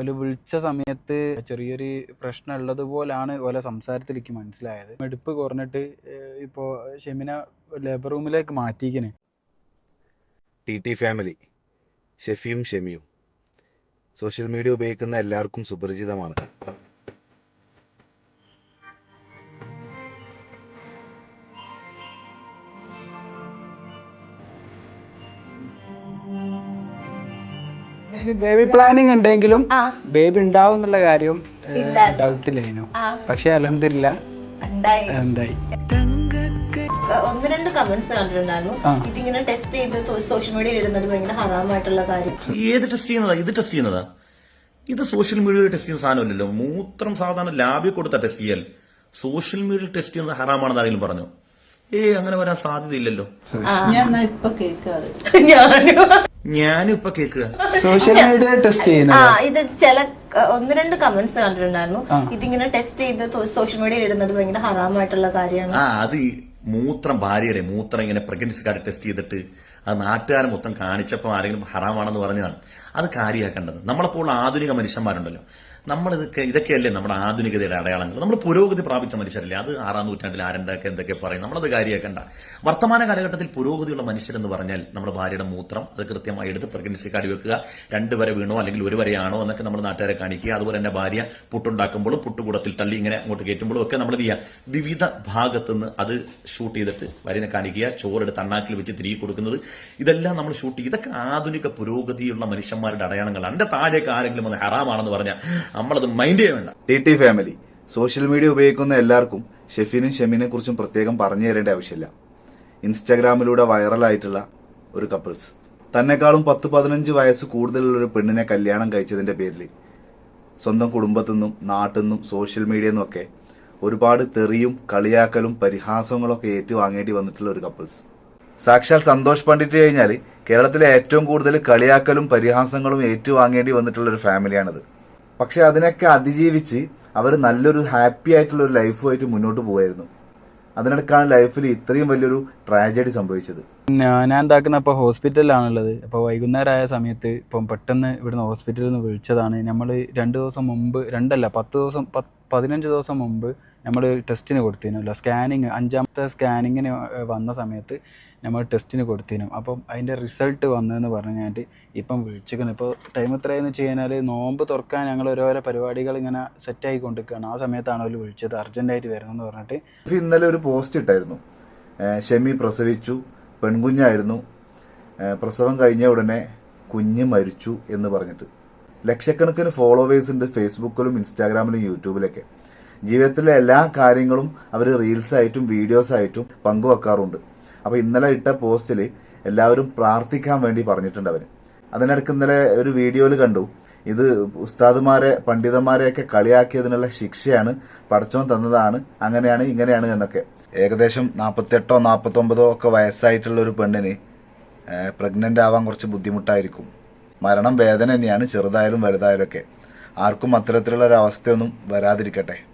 ഒരു വിളിച്ച സമയത്ത് ചെറിയൊരു പ്രശ്നം ഉള്ളത് പോലാണ് ഓലെ സംസാരത്തിലേക്ക് മനസ്സിലായത്. മെടുപ്പ് കുറഞ്ഞിട്ട് ഇപ്പോൾ ഷെമിന ലേബർ റൂമിലേക്ക് മാറ്റിക്കണേ ടി ടി ഫാമിലി ഷെഫിയും ഷെമിയും. സോഷ്യൽ മീഡിയ ഉപയോഗിക്കുന്ന എല്ലാവർക്കും സുപരിചിതമാണ്. ബേബി പ്ലാനിങ് ഉണ്ടെങ്കിലും ആ. ബേബി ഉണ്ടാവും എന്നുള്ള കാര്യം. ഡൗട്ടിലായിരുന്നു പക്ഷെ അലഹമില്ല ഉണ്ടായി. എന്തായി ഒന്ന് രണ്ട് കമന്റ്സ് കണ്ടിട്ടുണ്ടായിരുന്നു. ഇതിങ്ങനെ ടെസ്റ്റ് ചെയ്ത് സോഷ്യൽ മീഡിയയിൽ ഇടുന്നത് ഭയങ്കര ഹറാമായിട്ടുള്ള കാര്യം. ഏത് ടെസ്റ്റ് ചെയ്യുന്നതാ? ഇത് ടെസ്റ്റ് ചെയ്യുന്നതാ? ഇത് സോഷ്യൽ മീഡിയയിൽ ടെസ്റ്റ് ചെയ്യുന്ന സാധനമല്ലല്ലോ മൂത്രം സാധാരണ ലാബിൽ കൊടുത്ത ടെസ്റ്റ് ചെയ്യൽ. സോഷ്യൽ മീഡിയയിൽ ടെസ്റ്റ് ചെയ്യുന്നത് ഹറാമാണെന്ന് ആരെങ്കിലും പറഞ്ഞു? ഏ അങ്ങനെ വരാൻ സാധ്യതയില്ലല്ലോ. ഞാൻ ഇപ്പൊ കേൾക്കാറ് ഞാനും. ഞാനും ഇപ്പൊ കേൾക്കുക സോഷ്യൽ മീഡിയ ടെസ്റ്റ് ആ ചെയ്യുന്നത് ഇത് ചില ക- ഒന്ന് രണ്ട് കമന്റ്സ് കണ്ടിട്ടുണ്ടായിരുന്നു. ഇതിങ്ങനെ ടെസ്റ്റ് ചെയ്ത് സോഷ്യൽ മീഡിയയിൽ ഇടുന്നത് ഭയങ്കര ഹറാമായിട്ടുള്ള കാര്യമാണ്. ആ അത് ഈ മൂത്രം ഭാര്യയുടെ മൂത്രം ഇങ്ങനെ പ്രഗ്നൻസി കാർഡ് ടെസ്റ്റ് ചെയ്തിട്ട് അത് നാട്ടുകാരെ മൊത്തം കാണിച്ചപ്പോൾ ആരെങ്കിലും ഹറാമാണെന്ന് പറഞ്ഞതാണ്. അത് കാര്യമാക്കേണ്ടത്. നമ്മളപ്പോൾ ആധുനിക മനുഷ്യന്മാരുണ്ടല്ലോ. നമ്മൾ ഇതൊക്കെ ഇതൊക്കെയല്ലേ നമ്മുടെ ആധുനികതയുടെ അടയാളങ്ങൾ. നമ്മൾ പുരോഗതി പ്രാപിച്ച മനുഷ്യരല്ലേ? അത് ആറാം നൂറ്റാണ്ടിൽ ആരണ്ടൊക്കെ എന്തൊക്കെ പറയും നമ്മളത് കാര്യമാക്കണ്ട. വർത്തമാന കാലഘട്ടത്തിൽ പുരോഗതിയുള്ള മനുഷ്യരെന്ന് പറഞ്ഞാൽ നമ്മുടെ ഭാര്യയുടെ മൂത്രം അത് കൃത്യമായി എടുത്ത് പ്രഗ്നൻസി കാടി വെക്കുക. രണ്ട് വരെ വീണോ അല്ലെങ്കിൽ ഒരു വരെയാണോ എന്നൊക്കെ നമ്മൾ നാട്ടുകാരെ കാണിക്കുക. അതുപോലെ തന്നെ ഭാര്യ പുട്ടുണ്ടാക്കുമ്പോഴും പുട്ടുകൂടത്തിൽ തള്ളി ഇങ്ങനെ അങ്ങോട്ട് കയറ്റുമ്പോഴും ഒക്കെ നമ്മൾ ചെയ്യുക വിവിധ ഭാഗത്തുനിന്ന് അത് ഷൂട്ട് ചെയ്തിട്ട് ഭാര്യനെ കാണിക്കുക. ചോറെടുത്ത് അണ്ണാക്കിൽ വെച്ച് തിരികെ കൊടുക്കുന്നത്. ഇതെല്ലാം നമ്മൾ ഷൂട്ട് ചെയ്യും. ഇതൊക്കെ ആധുനിക പുരോഗതിയുള്ള മനുഷ്യന്മാരുടെ അടയാളങ്ങളാണ്. എന്റെ താഴേക്ക് ആരെങ്കിലും ഒന്ന് ഹറാമാണെന്ന് പറഞ്ഞാൽ നമ്മളത് മൈൻഡ് ചെയ്യേണ്ട T T family social media ഉപയോഗിക്കുന്ന എല്ലാവർക്കും ഷെഫിനും ഷെമിനെ കുറിച്ചും പ്രത്യേകം പറഞ്ഞു തരേണ്ട ആവശ്യമില്ല. ഇൻസ്റ്റാഗ്രാമിലൂടെ വൈറലായിട്ടുള്ള ഒരു കപ്പിൾസ് തന്നെക്കാളും പത്ത് പതിനഞ്ച് വയസ്സ് കൂടുതലുള്ള ഒരു പെണ്ണിനെ കല്യാണം കഴിച്ചതിന്റെ പേരിൽ സ്വന്തം കുടുംബത്തു നിന്നും നാട്ടിൽ നിന്നും സോഷ്യൽ മീഡിയയിൽ നിന്നൊക്കെ ഒരുപാട് തെറിയും കളിയാക്കലും പരിഹാസങ്ങളൊക്കെ ഏറ്റുവാങ്ങേണ്ടി വന്നിട്ടുള്ള ഒരു കപ്പിൾസ് സാക്ഷാൽ സന്തോഷ് പണ്ഡിറ്റ് കഴിഞ്ഞാൽ കേരളത്തിലെ ഏറ്റവും കൂടുതൽ കളിയാക്കലും പരിഹാസങ്ങളും ഏറ്റുവാങ്ങേണ്ടി വന്നിട്ടുള്ള ഒരു ഫാമിലിയാണിത്. പക്ഷെ അതിനൊക്കെ അതിജീവിച്ച് അവർ നല്ലൊരു ഹാപ്പി ആയിട്ടുള്ള ഒരു ലൈഫുമായിട്ട് മുന്നോട്ട് പോകുമായിരുന്നു അതിനിടക്കാണ് ലൈഫിൽ ഇത്രയും വലിയൊരു ട്രാജഡി സംഭവിച്ചത്. ഞാൻ എന്താക്കുന്ന ഇപ്പോൾ ഹോസ്പിറ്റലിലാണുള്ളത്. അപ്പോൾ വൈകുന്നേരം ആയ സമയത്ത് ഇപ്പം പെട്ടെന്ന് ഇവിടുന്ന് ഹോസ്പിറ്റലിൽ നിന്ന് വിളിച്ചതാണ്. നമ്മൾ രണ്ട് ദിവസം മുമ്പ് രണ്ടല്ല പത്ത് ദിവസം പതിനഞ്ച് ദിവസം മുമ്പ് നമ്മൾ ടെസ്റ്റിന് കൊടുത്തിരുന്നല്ലോ. സ്കാനിങ് അഞ്ചാമത്തെ സ്കാനിങ്ങിന് വന്ന സമയത്ത് നമ്മൾ ടെസ്റ്റിന് കൊടുത്തിരുന്നു. അപ്പം അതിന്റെ റിസൾട്ട് വന്നതെന്ന് പറഞ്ഞാൽ ഇപ്പം വിളിച്ചിരിക്കുന്നു. ഇപ്പോൾ ടൈം എത്രയെന്ന് വെച്ച് കഴിഞ്ഞാൽ നോമ്പ് തുറക്കാൻ ഞങ്ങൾ ഓരോരോ പരിപാടികൾ ഇങ്ങനെ സെറ്റായി കൊണ്ടിരിക്കുകയാണ്. ആ സമയത്താണ് അവർ വിളിച്ചത്. അർജന്റായിട്ട് വരണമെന്ന് പറഞ്ഞിട്ട്. ഇന്നലെ ഒരു പോസ്റ്റ് ഇട്ടായിരുന്നു. ഷെമി പ്രസവിച്ചു പെൺകുഞ്ഞായിരുന്നു. പ്രസവം കഴിഞ്ഞ ഉടനെ കുഞ്ഞ് മരിച്ചു എന്ന് പറഞ്ഞിട്ട്. ലക്ഷക്കണക്കിന് ഫോളോവേഴ്സ് ഉണ്ട് ഫേസ്ബുക്കിലും ഇൻസ്റ്റാഗ്രാമിലും യൂട്യൂബിലൊക്കെ. ജീവിതത്തിലെ എല്ലാ കാര്യങ്ങളും അവർ റീൽസ് ആയിട്ടും വീഡിയോസ് ആയിട്ടും പങ്കുവെക്കാറുണ്ട്. അപ്പോൾ ഇന്നലെ ഇട്ട പോസ്റ്റിൽ എല്ലാവരും പ്രാർത്ഥിക്കാൻ വേണ്ടി പറഞ്ഞിട്ടുണ്ട് അവർ അതിനിടയ്ക്ക് ഇന്നലെ ഒരു വീഡിയോയിൽ കണ്ടു. ഇത് ഉസ്താദുമാരെ പണ്ഡിതന്മാരെയൊക്കെ കളിയാക്കിയതിനുള്ള ശിക്ഷയാണ് പടച്ചോൻ തന്നതാണ്. അങ്ങനെയാണ് ഇങ്ങനെയാണ് എന്നൊക്കെ. ഏകദേശം നാൽപ്പത്തെട്ടോ നാൽപ്പത്തൊമ്പതോ ഒക്കെ വയസ്സായിട്ടുള്ള ഒരു പെണ്ണിന് പ്രഗ്നന്റ് ആവാൻ കുറച്ച് ബുദ്ധിമുട്ടായിരിക്കും. മരണം വേദന തന്നെയാണ് ചെറുതായാലും വലുതായാലും ഒക്കെ. ആർക്കും അത്തരത്തിലുള്ള ഒരു അവസ്ഥയൊന്നും വരാതിരിക്കട്ടെ.